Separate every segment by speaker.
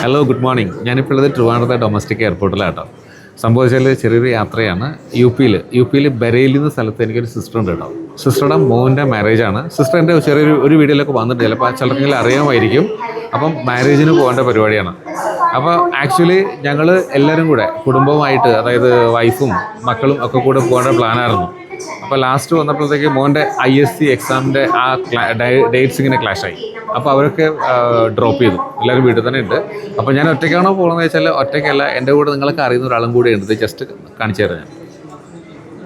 Speaker 1: Hello good morning ഞാനിപ്പോൾ ഉള്ളത് ട്രിവാൻഡ്രത്തെ domestic എയർപോർട്ടിലാട്ടോ സംഭവിച്ചാൽ ചെറിയൊരു യാത്രയാണ്. യു പിയിൽ യു പിയിൽ ബരേലി എന്ന സ്ഥലത്ത് എനിക്കൊരു സിസ്റ്റർ ഉണ്ട് കേട്ടോ. സിസ്റ്ററുടെ മോന്റെ മാരേജ് ആണ്. സിസ്റ്റർ എന്റെ ചെറിയൊരു ഒരു വീഡിയോയിലൊക്കെ വന്നിട്ടില്ല ചിലപ്പോൾ ചിലർക്കെങ്കിലും അറിയാമായിരിക്കും. അപ്പം മാരേജിന് പോകേണ്ട പരിപാടിയാണ്. അപ്പോൾ ആക്ച്വലി ഞങ്ങൾ എല്ലാവരും കൂടെ കുടുംബവുമായിട്ട് അതായത് വൈഫും മക്കളും ഒക്കെ കൂടെ പോകേണ്ട പ്ലാനായിരുന്നു അപ്പോൾ ലാസ്റ്റ് വന്നപ്പോഴത്തേക്ക് മോന്റെ ഐ എസ് സി എക്സാമിന്റെ ആ ഡേറ്റ്സ് ഇങ്ങനെ ക്ലാഷായി അപ്പോൾ അവരൊക്കെ ഡ്രോപ്പ് ചെയ്തു. എല്ലാവരും വീട്ടിൽ തന്നെ ഉണ്ട്. അപ്പോൾ ഞാൻ ഒറ്റയ്ക്കാണോ പോകുന്നത് വെച്ചാൽ ഒറ്റയ്ക്കല്ല. എന്റെ കൂടെ നിങ്ങളൊക്കെ അറിയുന്ന ഒരാളും കൂടെ ഉണ്ട്. ജസ്റ്റ് കാണിച്ചു തരാം ഞാൻ.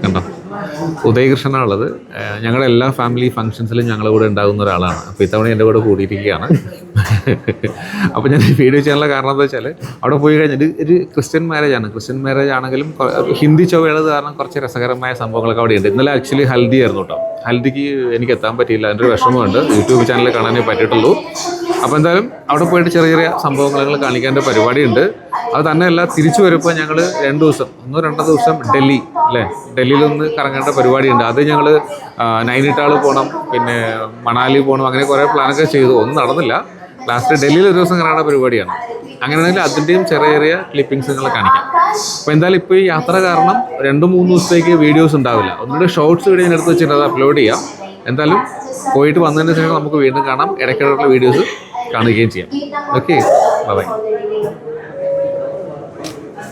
Speaker 1: കണ്ടോ? ഉദയകൃഷ്ണനാണുള്ളത്. ഞങ്ങളുടെ എല്ലാ ഫാമിലി ഫംഗ്ഷൻസിലും ഞങ്ങളുടെ കൂടെ ഉണ്ടാകുന്ന ഒരാളാണ്. അപ്പോൾ ഇത്തവണ എന്റെ കൂടെ കൂടിയിരിക്കുകയാണ്. അപ്പോൾ ഞാൻ വീഡിയോ ചെയ്യാനുള്ള കാരണം എന്താ വെച്ചാൽ അവിടെ പോയി കഴിഞ്ഞാൽ ഒരു ക്രിസ്ത്യൻ മാരേജ് ആണ്. ക്രിസ്ത്യൻ മാരേജ് ആണെങ്കിലും ഹിന്ദി ചൊവ്വയുള്ളത് കാരണം കുറച്ച് രസകരമായ സംഭവങ്ങളൊക്കെ അവിടെ ഉണ്ട് ഇന്നലെ ആക്ച്വലി ഹൽദി ആയിരുന്നു കേട്ടോ ഹൽദിക്ക് എനിക്ക് എത്താൻ പറ്റിയില്ല. അതിന്റെ ഒരു വിഷമമുണ്ട്. യൂട്യൂബ് ചാനലിൽ കാണാനേ പറ്റിയിട്ടുള്ളൂ. അപ്പോൾ എന്തായാലും അവിടെ പോയിട്ട് ചെറിയ ചെറിയ സംഭവങ്ങൾ കാണിക്കേണ്ട പരിപാടിയുണ്ട്. അത് തന്നെയല്ല തിരിച്ചു വരുമ്പോൾ ഞങ്ങൾ രണ്ട് ദിവസം ഒന്നോ രണ്ടോ ദിവസം ഡൽഹി അല്ലേ? ഡൽഹിയിൽ ഡൽഹിയിലൊന്ന് കറങ്ങേണ്ട പരിപാടിയുണ്ട്. അത് ഞങ്ങൾ നൈനിറ്റാൾ പോകണം പിന്നെ മണാലി പോകണം അങ്ങനെ കുറേ പ്ലാനൊക്കെ ചെയ്തു. ഒന്നും നടന്നില്ല. ലാസ്റ്റ് ഡൽഹിയിൽ ഒരു ദിവസം കറങ്ങേണ്ട പരിപാടിയാണ്. അങ്ങനെയാണെങ്കിൽ അതിന്റെയും ചെറിയ ചെറിയ ക്ലിപ്പിങ്സ് നിങ്ങൾ കാണിക്കാം. അപ്പോൾ എന്തായാലും ഇപ്പോൾ ഈ യാത്ര കാരണം രണ്ട് മൂന്ന് ദിവസത്തേക്ക് വീഡിയോസ് ഉണ്ടാവില്ല. ഒന്നുകൂടെ ഷോർട്സ് വീഡിയോ ഞാൻ എടുത്ത് വെച്ചിട്ട് അത് അപ്ലോഡ് ചെയ്യാം. എന്തായാലും പോയിട്ട് വന്നതിന് ശേഷം നമുക്ക് വീണ്ടും കാണാം. ഇടയ്ക്കിടയ്ക്കുള്ള വീഡിയോസ് കാണുകയും ചെയ്യാം. Okay bye